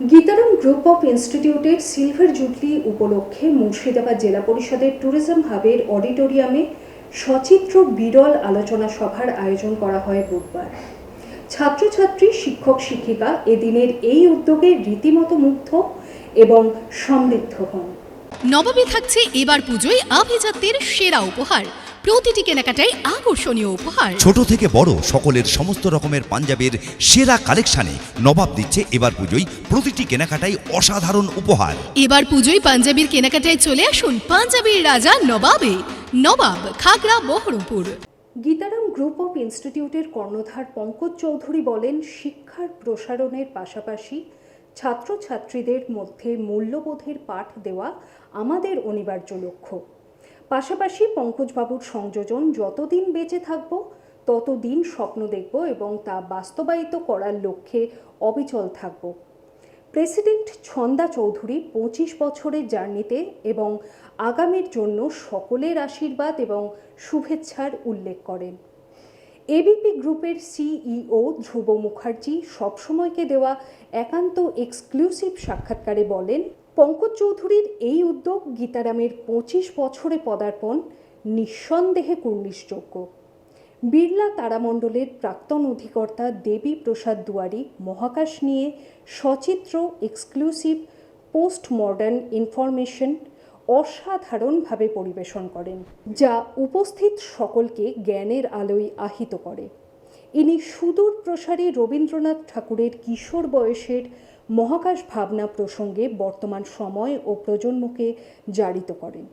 Gitaram group of ইনস্টিটিউটের silver jubilee উপলক্ষে মুর্শিদাবাদ জেলা পরিষদের ট্যুরিজম হাবের অডিটোরিয়ামে সচিত্র বিরল আলোচনা সভার আয়োজন করা হয় বুধবার। ছাত্রছাত্রী, শিক্ষক, শিক্ষিকা এদিনের এই উদ্যোগে রীতিমতো মুগ্ধ এবং সমৃদ্ধ হন। নবমী থাকছে এবার পুজোয় আভিজাত্যের সেরা উপহার। প্রতিটি কেনাকাটায় আকর্ষণীয় উপহার। ছোট থেকে বড় সকলের সমস্ত রকমের পাঞ্জাবের সেরা কালেকশানে নবাব দিচ্ছে এবার পুজোয় প্রতিটি কেনাকাটায় অসাধারণ উপহার। এবার পুজোয় পাঞ্জাবির কেনাকাটায় চলে আসুন পাঞ্জাবির রাজা নবাবে। নবাব খাগড়া বহরমপুর। গীতারাম গ্রুপ অফ ইনস্টিটিউটের কর্ণধার পঙ্কজ চৌধুরী বলেন শিক্ষার প্রসারণের পাশাপাশি ছাত্রছাত্রীদের মধ্যে মূল্যবোধের পাঠ দেওয়া আমাদের অনিবার্য লক্ষ্য। পাশাপাশি পঙ্কজবাবুর সংযোজন যতদিন বেঁচে থাকব, ততদিন স্বপ্ন দেখব এবং তা বাস্তবায়িত করার লক্ষ্যে অবিচল থাকব। প্রেসিডেন্ট ছন্দা চৌধুরী পঁচিশ বছরের জার্নিতে এবং আগামীর জন্য সকলের আশীর্বাদ এবং শুভেচ্ছার উল্লেখ করেন। এবিপি গ্রুপের সিইও ধ্রুব মুখার্জি সবসময়কে দেওয়া একান্ত এক্সক্লুসিভ সাক্ষাৎকারে বলেন পঙ্কজ চৌধুরীর এই উদ্যোগ গীতারামের পঁচিশ বছরে পদার্পণ নিঃসন্দেহে কুর্নিশযোগ্য। বিড়লা তারামণ্ডলের প্রাক্তন অধিকর্তা দেবী প্রসাদ দুয়ারি মহাকাশ নিয়ে সচিত্র, এক্সক্লুসিভ পোস্ট মডার্ন ইনফরমেশন অসাধারণভাবে পরিবেশন করেন, যা উপস্থিত সকলকে জ্ঞানের আলোয় আহিত করে। ইনি সুদূর প্রসারী রবীন্দ্রনাথ ঠাকুরের কিশোর বয়সের মহাকাশ ভাবনা প্রসঙ্গে বর্তমান সময় ও প্রজন্মকে জারিত করেন।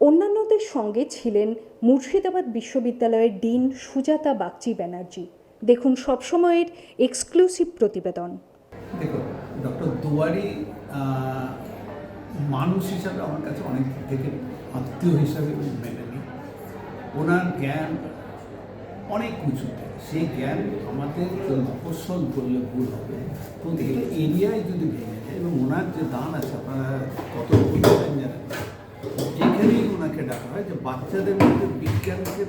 অন্যান্যদের সঙ্গে ছিলেন মুর্শিদাবাদ বিশ্ববিদ্যালয়ের ডিন সুজাতা বাগচি ব্যানার্জি। দেখুন সবসময়ের এক্সক্লুসিভ প্রতিবেদন। মানুষ হিসাবে আমার কাছে অনেক থেকে আত্মীয় হিসাবে মেনে নিই ওনার জ্ঞান অনেক উঁচুতে সেই জ্ঞান আমাদের মফস্বল করলে ভুল হবে। প্রতিটি এরিয়ায় যদি ভেঙে যায় এবং ওনার যে দান আছে, আপনারা কত জানেন? যেখানেই ওনাকে ডাকা হয়, যে বাচ্চাদের মধ্যে বিজ্ঞানকে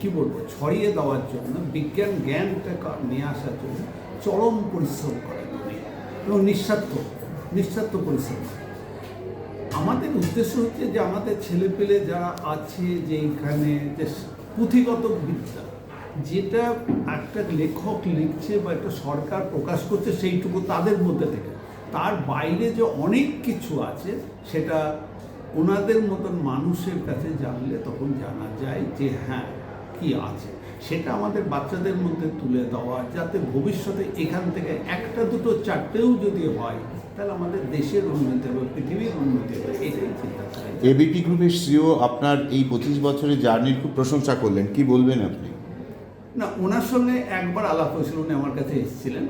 কি বলব, ছড়িয়ে দেওয়ার জন্য, বিজ্ঞান জ্ঞানটা নিয়ে আসার জন্য চরম পরিশ্রম উনি। এবং নিঃস্বার্থ নিঃস্বার্থ পরিশ্রম। আমাদের উদ্দেশ্য হচ্ছে যে আমাদের ছেলেপেলে যারা আছে, যে এইখানে যে পুঁথিগত বিদ্যা। যেটা একটা লেখক লিখছে বা একটা সরকার প্রকাশ করছে, সেইটুকু তাদের মধ্যে থেকে। তার বাইরে যে অনেক কিছু আছে, সেটা ওনাদের মতন মানুষের কাছে জানলে তখন জানা যায় যে হ্যাঁ কি আছে। সেটা আমাদের বাচ্চাদের মধ্যে তুলে দেওয়া, যাতে ভবিষ্যতে এখান থেকে একটা দুটো চারটেও যদি হয় তাহলে আমাদের দেশের উন্নতি হবে পৃথিবীর উন্নতি হবে এটাই চিন্তা এবিপি গ্রুপের সিও আপনার এই পঁচিশ বছরের জার্নির খুব প্রশংসা করলেন কি বলবেন আপনি? না ওনার সঙ্গে একবার আলাপ হয়েছিল উনি আমার কাছে এসেছিলেন।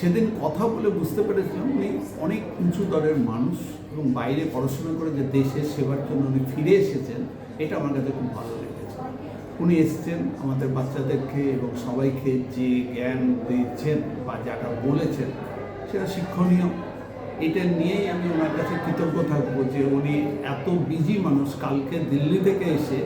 সেদিন কথা বলে বুঝতে পেরেছিলাম উনি অনেক উঁচু দরের মানুষ এবং বাইরে পড়াশোনা করে যে দেশের সেবার জন্য উনি ফিরে এসেছেন এটা আমার কাছে খুব ভালো লেগেছে। উনি এসেছেন আমাদের বাচ্চাদেরকে এবং সবাইকে যে জ্ঞান দিয়েছেন বা যাটা বলেছেন সেটা শিক্ষণীয়। এটা নিয়েই আমি ওনার কাছে কৃতজ্ঞ থাকব যে উনি এত বিজি মানুষ। কালকে দিল্লি থেকে এসে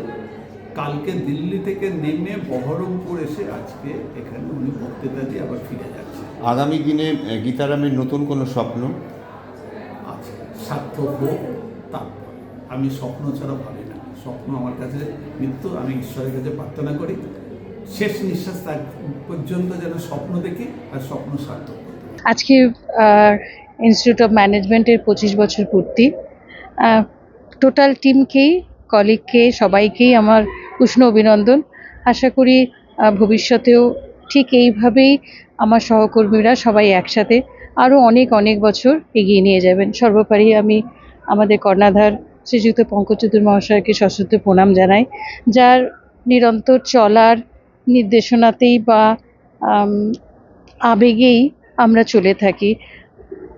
কালকে দিল্লি থেকে নেমে বহরমপুর এসে আজকে এখানে উনি বক্তৃতা দিয়ে আবার ফিরে যাচ্ছে আগামী দিনে গীতারামের নতুন কোনো স্বপ্ন? আছে সার্থক হোক তারপর। আমি স্বপ্ন ছাড়া ভাবি না। স্বপ্ন আমার কাছে মৃত্যু আমি ঈশ্বরের কাছে প্রার্থনা করি। শেষ নিঃশ্বাস তার পর্যন্ত যেন স্বপ্ন দেখি আর স্বপ্ন সার্থক আজকে ইনস্টিটিউট অফ ম্যানেজমেন্টের পঁচিশ বছর পূর্তি। টোটাল টিমকেই কলিগকে সবাইকেই আমার উষ্ণ অভিনন্দন। আশা করি ভবিষ্যতেও ঠিক এইভাবেই আমার সহকর্মীরা সবাই একসাথে আরও অনেক অনেক বছর এগিয়ে নিয়ে যাবেন। সর্বোপরি আমি আমাদের কর্ণাধার শ্রীযুক্ত পঙ্কজ চৌধুরী মহাশয়কে সশ্রদ্ধ প্রণাম জানাই, যার নিরন্তর চলার নির্দেশনাতেই বা আবেগেই আমরা চলে থাকি।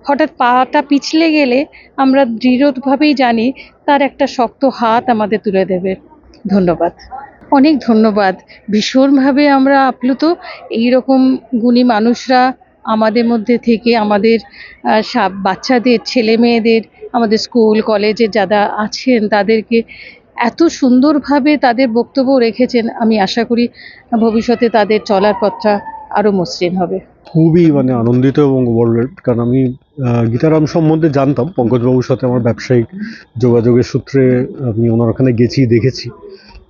হঠাৎ পাটা পিছলে গেলে আমরা দৃঢ়ভাবেই জানি তার একটা শক্ত হাত আমাদের তুলে দেবে। ধন্যবাদ। অনেক ধন্যবাদ। ভীষণভাবে আমরা আপ্লুত। এই রকম গুণী মানুষরা আমাদের মধ্যে থেকে আমাদের বাচ্চাদের ছেলে মেয়েদের আমাদের স্কুল, কলেজে যারা আছেন, তাদেরকে এত সুন্দরভাবে তাদের বক্তব্য রেখেছেন, আমি আশা করি ভবিষ্যতে তাদের চলার পথটা আরও মসৃণ হবে। খুবই মানে আনন্দিত এবং ওভারওয়েলড কারণ আমি গীতারাম সম্বন্ধে জানতাম, পঙ্কজবাবুর সাথে আমার ব্যবসায়িক যোগাযোগের সূত্রে আমি ওনার ওখানে গেছি, দেখেছি।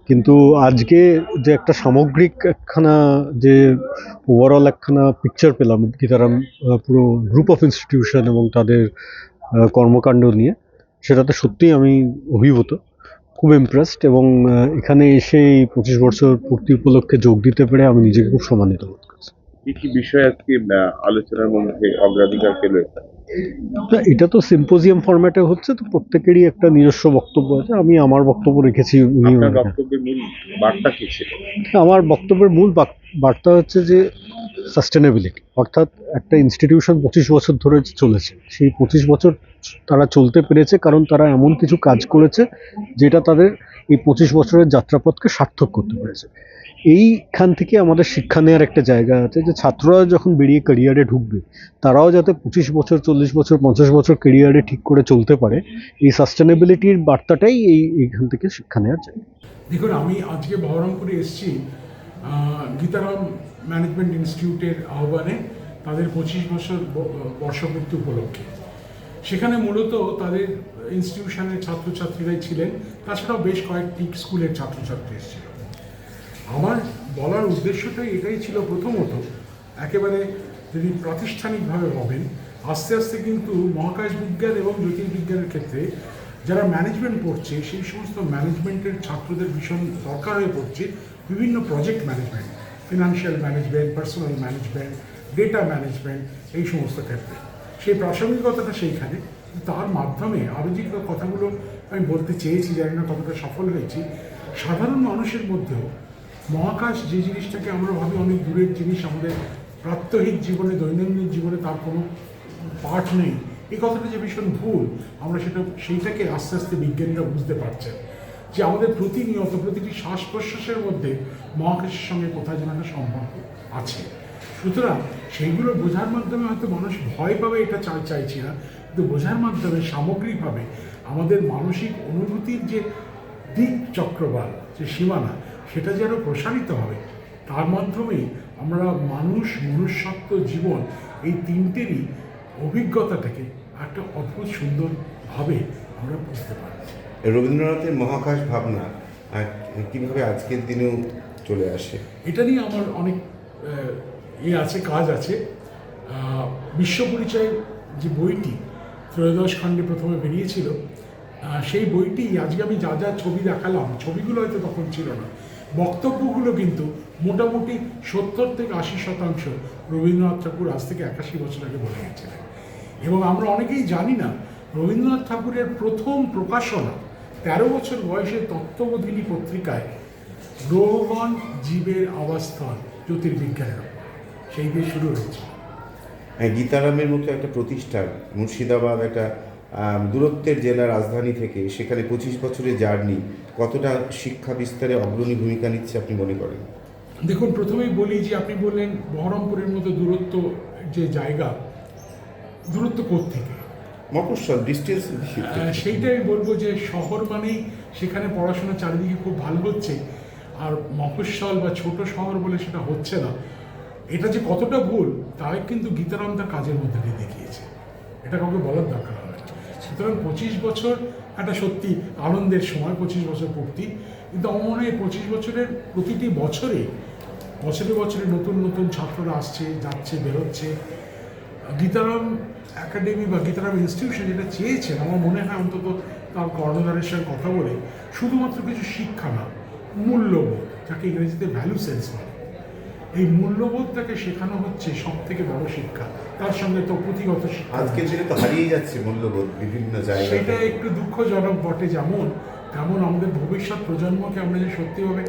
কিন্তু আজকে যে একটা সামগ্রিক একখানা যে ওভারঅল একখানা পিকচার পেলাম, গীতারাম পুরো গ্রুপ অফ ইনস্টিটিউশন এবং তাদের কর্মকাণ্ড নিয়ে, সেটাতে সত্যিই আমি অভিভূত, খুব ইমপ্রেসড এবং এখানে এসে এই পঁচিশ বছর পূর্তি উপলক্ষে যোগ দিতে পেরে আমি নিজেকে খুব সম্মানিত বোধ করছি কি কি বিষয় আজকে আলোচনার মধ্যে অগ্রাধিকার পেল? এটা তো সিম্পোজিয়াম ফরম্যাটে হচ্ছে তো প্রত্যেকেরই একটা নিজস্ব বক্তব্য আছে। আমি আমার বক্তব্য রেখেছি বক্তব্যের মূল বার্তা কি ছিল? আমার বক্তব্যের মূল বার্তা হচ্ছে যে সাস্টেনেবিলিটি অর্থাৎ একটা ইনস্টিটিউশন পঁচিশ বছর ধরে চলেছে। সেই পঁচিশ বছর তারা চলতে পেরেছে কারণ তারা এমন কিছু কাজ করেছে যেটা তাদের এই পঁচিশ বছরের যাত্রাপথকে সার্থক করতে পেরেছে। এইখান থেকে আমাদের শিক্ষা নেওয়ার একটা জায়গা আছে যে ছাত্ররা যখন বেরিয়ে ক্যারিয়ারে ঢুকবে, তারাও যাতে পঁচিশ বছর, চল্লিশ বছর, পঞ্চাশ বছর ক্যারিয়ারে ঠিক করে চলতে পারে, এই সাস্টেনেবিলিটির বার্তাটাই এই এইখান থেকে শিক্ষা নেওয়ার জায়গা। দেখুন, আমি আজকে বহরমপুরে এসেছি গীতারাম ম্যানেজমেন্ট ইনস্টিটিউটের আহ্বানে তাদের পঁচিশ বছর বর্ষপূর্তি উপলক্ষে। সেখানে মূলত তাদের ইনস্টিটিউশনের ছাত্রছাত্রীরাই ছিলেন, তাছাড়াও বেশ কয়েকটি স্কুলের ছাত্রছাত্রী এসেছিল আমার বলার উদ্দেশ্যটাই এটাই ছিল প্রথমত। একেবারে যদি প্রাতিষ্ঠানিকভাবে ভাবেন আস্তে আস্তে কিন্তু মহাকাশ বিজ্ঞান এবং জ্যোতির্বিজ্ঞানের ক্ষেত্রে যারা ম্যানেজমেন্ট পড়ছে সেই সমস্ত ম্যানেজমেন্টের ছাত্রদের ভীষণ দরকার হয়ে পড়ছে। বিভিন্ন project management financial management personal management data management এই সমস্ত ক্ষেত্রে। সেই প্রাসঙ্গিকতাটা সেইখানে। তার মাধ্যমে আরও যে কথাগুলো আমি বলতে চেয়েছি, জানি না কতটা সফল হয়েছি। সাধারণ মানুষের মধ্যেও মহাকাশ যে জিনিসটাকে আমরা ভাবি অনেক দূরের জিনিস, আমাদের প্রাত্যহিক জীবনে, দৈনন্দিন জীবনে তার কোনো পাঠ নেই। এই কথাটা যে ভীষণ ভুল, আমরা সেটা, সেইটাকে আস্তে আস্তে বিজ্ঞানীরা বুঝতে পারছেন যে আমাদের প্রতিনিয়ত প্রতিটি শ্বাস প্রশ্বাসের মধ্যে মহাকাশের সঙ্গে কোথায় যেন একটা সম্পর্ক আছে। সুতরাং সেইগুলো বোঝার মাধ্যমে হয়তো মানুষ ভয় পাবে, এটা চাই চাইছি না। কিন্তু বোঝার মাধ্যমে সামগ্রিকভাবে আমাদের মানসিক অনুভূতির যে দিক চক্রবাল যে সীমানা সেটা যেন প্রসারিত হবে। তার মাধ্যমে আমরা মানুষ মনুষ্যত্ব জীবন এই তিনটেরই অভিজ্ঞতাটাকে একটা অদ্ভুত সুন্দরভাবে আমরা বুঝতে পারছি। রবীন্দ্রনাথের মহাকাশ ভাবনা কীভাবে আজকের দিনেও চলে আসে? এটা নিয়ে আমার অনেক ইয়ে আছে কাজ আছে। বিশ্ব পরিচয় যে বইটি ত্রয়োদশ খণ্ডে প্রথমে বেরিয়েছিল সেই বইটি আজকে আমি যা যা ছবি দেখালাম ছবিগুলো হয়তো তখন ছিল না। বক্তব্যগুলো কিন্তু মোটামুটি সত্তর থেকে আশি শতাংশ রবীন্দ্রনাথ ঠাকুর আজ থেকে একাশি বছর আগে বলে গেছিলেন। এবং আমরা অনেকেই জানি না রবীন্দ্রনাথ ঠাকুরের প্রথম প্রকাশনা তেরো বছর বয়সে তত্ত্ববোধিনী পত্রিকায় গ্রহগণ জীবের আবাসস্থল জ্যোতির্বিজ্ঞানের সেই দিয়ে শুরু হয়েছে। হ্যাঁ, গীতারামের মতো একটা প্রতিষ্ঠান মুর্শিদাবাদ একটা দূরত্বের জেলা রাজধানী থেকে সেখানে পঁচিশ বছরের জার্নি কতটা শিক্ষা বিস্তারে অগ্রণী ভূমিকা নিচ্ছে আপনি মনে করেন? দেখুন প্রথমেই বলি যে আপনি বললেন বহরমপুরের মতো দূরত্ব যে জায়গা দূরত্ব থেকে মফস্বল ডিস্টেন্স সেইটাই বলব যে শহর মানেই সেখানে পড়াশোনা চারিদিকে খুব ভালো হচ্ছে আর মফস্বল বা ছোট শহর বলে সেটা হচ্ছে না। এটা যে কতটা ভুল তাই কিন্তু গীতারাম তার কাজের মধ্যে দিয়ে দেখিয়েছে। এটা কাউকে বলার দরকার না। সুতরাং পঁচিশ বছর একটা সত্যি আনন্দের সময়, পঁচিশ বছর পূর্তি। কিন্তু আমার মনে হয় পঁচিশ বছরের প্রতিটি বছরে বছরে বছরে নতুন নতুন ছাত্ররা আসছে, যাচ্ছে, বেরোচ্ছে। গীতারাম একাডেমি বা গীতারাম ইনস্টিটিউশন যেটা চেয়েছেন, আমার মনে হয় অন্তত তার কর্ণধারের সঙ্গে কথা বলে, শুধুমাত্র কিছু শিক্ষা না, মূল্যবোধ, যাকে ইংরেজিতে ভ্যালু সেন্স বলে। এই মূল্যবোধটাকে শেখানো হচ্ছে সব থেকে বড় শিক্ষা। তার সঙ্গে তো পুঁথিগত শিক্ষা। আজকের দিনে তো হারিয়ে যাচ্ছে মূল্যবোধ বিভিন্ন জায়গায় সেটা একটু দুঃখজনক বটে যেমন তেমন আমাদের ভবিষ্যৎ প্রজন্মকে আমরা যে সত্যিভাবে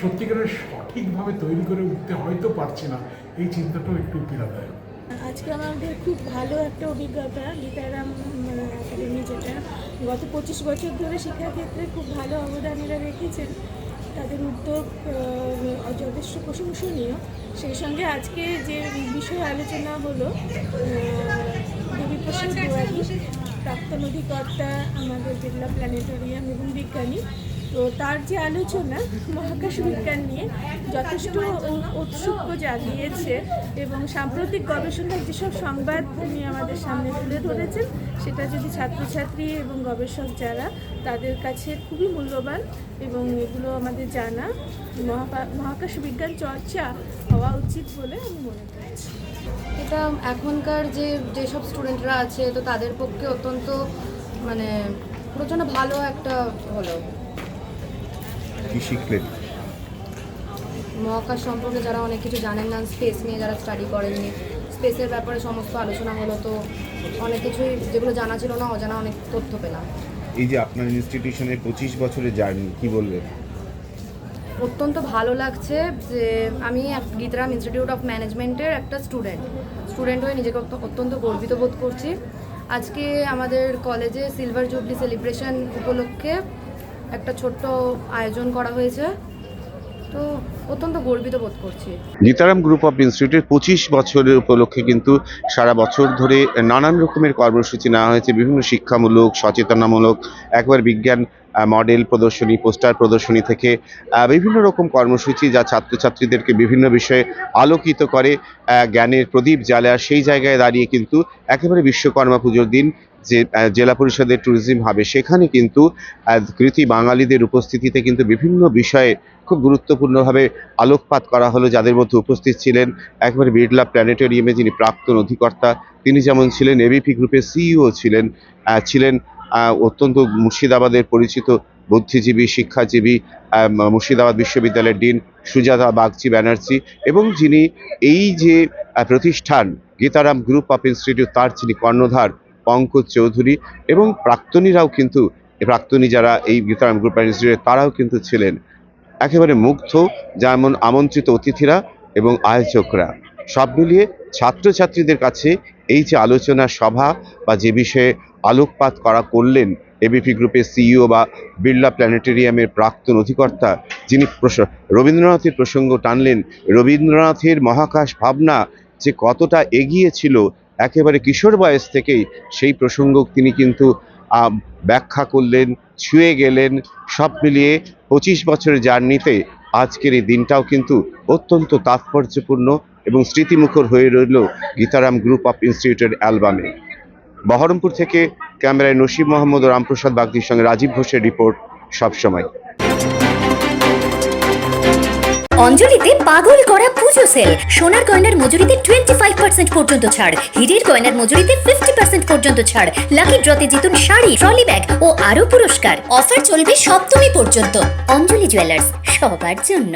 সত্যিকারের সঠিকভাবে তৈরি করে উঠতে হয়তো পারছি না এই চিন্তাটাও একটু পীড়াদায়ক। আজকে আমাদের খুব ভালো একটা অভিজ্ঞতা গীতারাম একাডেমি যেটা। গত পঁচিশ বছর ধরে শিক্ষাক্ষেত্রে খুব ভালো অবদান এরা রেখেছেন। তাদের উদ্যোগ যথেষ্ট প্রশংসনীয়। সেই সঙ্গে আজকে যে বিষয়ে আলোচনা হলো দেবীপ্রসাদ দুয়ারি, প্রাক্তন অধিকর্তা, আমাদের জেলা প্ল্যানেটোরিয়াম এবং বিজ্ঞানী তো তার যে আলোচনা মহাকাশ বিজ্ঞান নিয়ে যথেষ্ট উ- ঔৎসুক্য জাগিয়েছে এবং সাম্প্রতিক গবেষণার যেসব সংবাদ উনি আমাদের সামনে তুলে ধরেছেন, সেটা যদি ছাত্রছাত্রী এবং গবেষক যারা তাদের কাছে খুবই মূল্যবান এবং এগুলো আমাদের জানা মহাকা- মহাকাশ বিজ্ঞান চর্চা হওয়া উচিত বলে আমি মনে করছি। এটা এখনকার যে, যেসব স্টুডেন্টরা আছে, তো তাদের পক্ষে অত্যন্ত মানে প্রচণ্ড ভালো একটা হলো। কি শিখলেন? মহাকাশ সম্পর্কে যারা অনেক কিছু জানেন না স্পেস নিয়ে যারা স্টাডি করেননি স্পেসের ব্যাপারে সমস্ত আলোচনা হলো তো অনেক কিছুই যেগুলো জানা ছিল না অজানা অনেক তথ্য পেলাম। এই যে আপনার ইনস্টিটিউশনের পঁচিশ বছরের জার্নি কি বলবেন অত্যন্ত ভালো লাগছে যে আমি গীতারাম ইনস্টিটিউট অফ ম্যানেজমেন্টের একটা স্টুডেন্ট স্টুডেন্ট হয়ে নিজেকে অত্য- অত্যন্ত গর্বিত বোধ করছি। আজকে আমাদের কলেজে সিলভার জুবলি সেলিব্রেশন উপলক্ষে একটা ছোট্ট আয়োজন করা হয়েছে। তো অত্যন্ত গর্বিত বোধ করছি। গীতারাম গ্রুপ অফ ইনস্টিটিউটের পঁচিশ বছরের উপলক্ষে কিন্তু সারা বছর ধরে নানান রকমের কর্মসূচি নেওয়া হয়েছে। বিভিন্ন শিক্ষামূলক, সচেতনামূলক, একবার বিজ্ঞান মডেল প্রদর্শনী, পোস্টার প্রদর্শনী থেকে বিভিন্ন রকম কর্মসূচি যা ছাত্রছাত্রীদেরকে বিভিন্ন বিষয়ে আলোকিত করে জ্ঞানের প্রদীপ জ্বালে সেই জায়গায় দাঁড়িয়ে কিন্তু একেবারে বিশ্বকর্মা পুজোর দিন যে জেলা পরিষদের ট্যুরিজম হবে, সেখানে কিন্তু কৃতি বাঙালিদের উপস্থিতিতে কিন্তু বিভিন্ন বিষয়ে খুব গুরুত্বপূর্ণভাবে আলোকপাত করা হলো, যাদের মধ্যে উপস্থিত ছিলেন একবারে বিড়লা প্ল্যানেটোরিয়ামে যিনি প্রাক্তন অধিকর্তা, তিনি যেমন ছিলেন এবিপি গ্রুপের সিইও ছিলেন ছিলেন অত্যন্ত মুর্শিদাবাদের পরিচিত বুদ্ধিজীবী, শিক্ষাজীবী মুর্শিদাবাদ বিশ্ববিদ্যালয়ের ডিন সুজাতা বাগচি ব্যানার্জি এবং যিনি এই যে প্রতিষ্ঠান গীতারাম গ্রুপ অফ ইনস্টিটিউট তার যিনি কর্ণধার পঙ্কজ চৌধুরী এবং প্রাক্তনীরাও কিন্তু, প্রাক্তনী যারা এই গীতারাম গ্রুপ অফ তারাও কিন্তু ছিলেন। একেবারে মুগ্ধ, যেমন আমন্ত্রিত অতিথিরা এবং আয়োজকরা। সব মিলিয়ে ছাত্রছাত্রীদের কাছে এই যে আলোচনা সভা বা যে বিষয়ে আলোকপাত করা করলেন এবিপি গ্রুপের সিইও বা বিড়লা প্ল্যানেটেরিয়ামের প্রাক্তন অধিকর্তা, যিনি রবীন্দ্রনাথের প্রসঙ্গ টানলেন, রবীন্দ্রনাথের মহাকাশ ভাবনা যে কতটা এগিয়ে ছিল একেবারে কিশোর বয়স থেকেই সেই প্রসঙ্গ তিনি কিন্তু ব্যাখ্যা করলেন, ছুঁয়ে গেলেন, সব মিলিয়ে পঁচিশ বছরের জার্নিতে আজকের এই দিনটাও কিন্তু অত্যন্ত তাৎপর্যপূর্ণ এবং স্মৃতিমুখর হয়ে রইল গীতারাম গ্রুপ অফ ইনস্টিটিউটের অ্যালবামে। বহরমপুর থেকে ক্যামেরায় নসিব মোহাম্মদ ও রামপ্রসাদ বাগদির সঙ্গে রাজীব ঘোষের রিপোর্ট সবসময়। অঞ্জলিতে পাগল করা পুজো সেল। সোনার গয়নার মজুরিতে টোয়েন্টি ফাইভ পার্সেন্ট পর্যন্ত ছাড়। হিরের গয়নার মজুরিতে ফিফটি পার্সেন্ট পর্যন্ত ছাড়। লাকি ড্রতে জিতুন শাড়ি, ট্রলি ব্যাগ ও আরও পুরস্কার। অফার চলবে সপ্তমী পর্যন্ত। অঞ্জলি জুয়েলার্স, সবার জন্য।